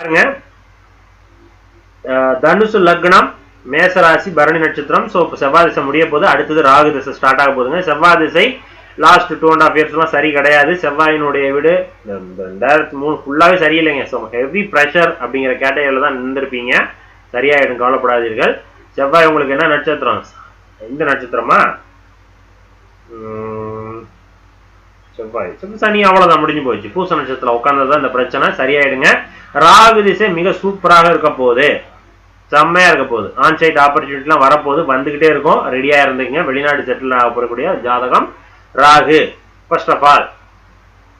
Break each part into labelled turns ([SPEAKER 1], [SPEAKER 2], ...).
[SPEAKER 1] பாருங்க. தனுசு லக்னம் மேசராசி பரணி நட்சத்திரம். ஸோ இப்போ செவ்வாய் திசை முடிய போது அடுத்தது ராகு திசை ஸ்டார்ட் ஆக போகுதுங்க. செவ்வாய் திசை லாஸ்ட் டூ அண்ட் ஆஃப் இயர்ஸ்லாம் சரி கிடையாது. செவ்வாயினுடைய வீடு ரெண்டாயிரத்தி மூணு ஃபுல்லாகவே சரியில்லைங்க. ஸோ ஹெவி ப்ரெஷர் அப்படிங்கிற கேட்டகரியில் தான் நின்றுருப்பீங்க. சரியாயிடும் கவலைப்படாதீர்கள். செவ்வாய் உங்களுக்கு என்ன நட்சத்திரம்? இந்த நட்சத்திரமா? செவ்வாய். சனி அவ்வளவுதான் முடிஞ்சு போச்சு. பூச நட்சத்திரம் உட்கார்ந்ததுதான் இந்த பிரச்சனை. சரியாயிடுங்க. ராகு திசை மிக சூப்பராக இருக்க போகுது. செம்மையா இருக்க போகுது. ஆன்சைட் ஆப்பர்ச்சுனிட்டிலாம் வரப்போகுது. வந்துகிட்டே இருக்கும். ரெடியா இருந்துங்க வெளிநாடு செட்டில் ஆகப்படக்கூடிய ஜாதகம் Rahu. First of all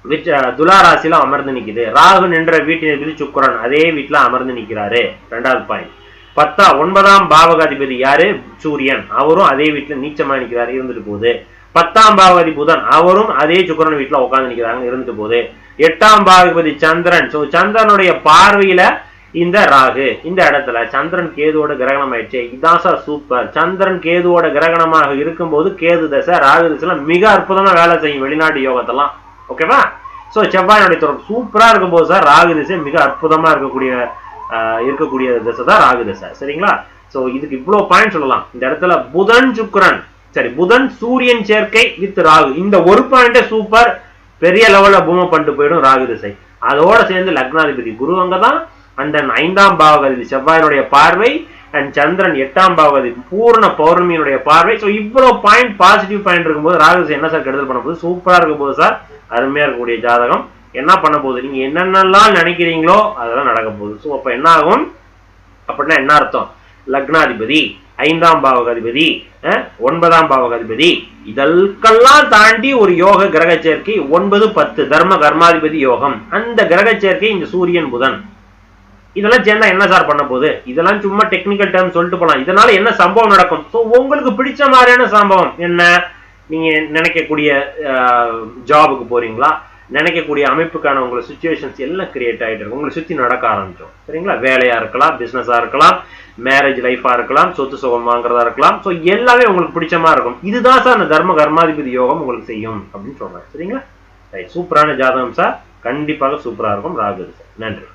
[SPEAKER 1] which துலா ராசியில அமர்ந்து நிக்குது. ராகு நின்ற வீட்டின் அதிபதி சுக்கரன் அதே வீட்டுல அமர்ந்து நிக்கிறாரு. ரெண்டாவது பாயிண்ட் பத்தா ஒன்பதாம் பாவகாதிபதி யாரு? சூரியன். அவரும் அதே வீட்டுல நீச்சமா நிக்கிறாரு. இருந்துட்டு போகுது. பத்தாம் பாவகாதி புதன் அவரும் அதே சுக்கரன் வீட்டுல உட்கார்ந்து நிக்கிறாங்க இருந்துட்டு போது எட்டாம் பாவகாதிபதி சந்திரன். சோ சந்திரனுடைய பார்வையில இந்த ராகு இந்த இடத்துல சந்திரன் கேதுவோட கிரகணம் ஆயிடுச்சு இதான் சார் சூப்பர் சந்திரன் கேதுவோட கிரகணமாக இருக்கும்போது கேது தசை ராகு தசைல மிக அற்புதமா வேலை செய்யும் வெளிநாட்டு யோகத்தெல்லாம். ஓகேவா சோ செவ்வாயினுடைய தொடர்பு சூப்பரா இருக்கும்போது சார் ராகு திசை மிக அற்புதமா இருக்கக்கூடிய இருக்கக்கூடிய திசை தான் ராகு திசை. சரிங்களா? சோ இதுக்கு இவ்வளவு பாயிண்ட் சொல்லலாம். இந்த இடத்துல புதன் சுக்கரன் சரி புதன் சூரியன் சேர்க்கை வித் ராகு. இந்த ஒரு பாயிண்ட சூப்பர் பெரிய லெவல்ல பூம பண்ணிட்டு போயிடும் ராகு திசை. அதோட சேர்ந்து லக்னாதிபதி குரு அங்கதான் அண்ட் தென் ஐந்தாம் பாவகதி செவ்வாயினுடைய பார்வை அண்ட் சந்திரன் எட்டாம் பாவகதி பூர்ண பௌர்ணமியினுடைய பார்வை. ஸோ இவ்வளவு பாயிண்ட் பாசிட்டிவ் பாயிண்ட் இருக்கும்போது ராகு திசை என்ன சார் கெடுதல் பண்ண போகுது? சூப்பரா இருக்கும் போது சார் அருமையா இருக்கக்கூடிய ஜாதகம். என்ன பண்ண போகுது? நீங்க என்னென்னலாம் நினைக்கிறீங்களோ அதெல்லாம் நடக்க போகுது. ஸோ அப்ப என்ன ஆகும்? அப்படின்னா என்ன அர்த்தம்? லக்னாதிபதி. ஐந்தாம் பாவகதிபதி ஒன்பதாம் பாவகதிபதி. இதற்கெல்லாம் தாண்டி ஒரு யோக கிரக சேர்க்கை ஒன்பது பத்து தர்ம கர்மாதிபதி யோகம். அந்த கிரக சேர்க்கை இந்த சூரியன் புதன். இதெல்லாம் சேர்ந்தா என்ன சார் பண்ண போகுது? இதெல்லாம் சும்மா டெக்னிக்கல் டேர்ம் சொல்லிட்டு போலாம். இதனால என்ன சம்பவம் நடக்கும்? ஸோ உங்களுக்கு பிடிச்ச மாதிரியான சம்பவம் என்ன? நீங்க நினைக்கக்கூடிய ஜாபுக்கு போறீங்களா? நினைக்கக்கூடிய அமைப்புக்கான உங்களை சுச்சுவேஷன்ஸ் எல்லாம் கிரியேட் ஆகிட்டு இருக்கும் உங்களை சுற்றி நடக்க ஆரம்பிச்சோம் சரிங்களா? வேலையாக இருக்கலாம் பிஸ்னஸாக இருக்கலாம் மேரேஜ் லைஃபாக இருக்கலாம் சொத்து சுகம் வாங்குறதா இருக்கலாம். ஸோ எல்லாமே உங்களுக்கு பிடிச்சமாக இருக்கும். இதுதான் சார் அந்த தர்ம கர்மாதிபதி யோகம் உங்களுக்கு செய்யும் அப்படின்னு சொல்கிறேன் சரிங்களா? ரைட் சூப்பரான ஜாதகம் சார். கண்டிப்பாக சூப்பராக இருக்கும். ராகு சார். நன்றி.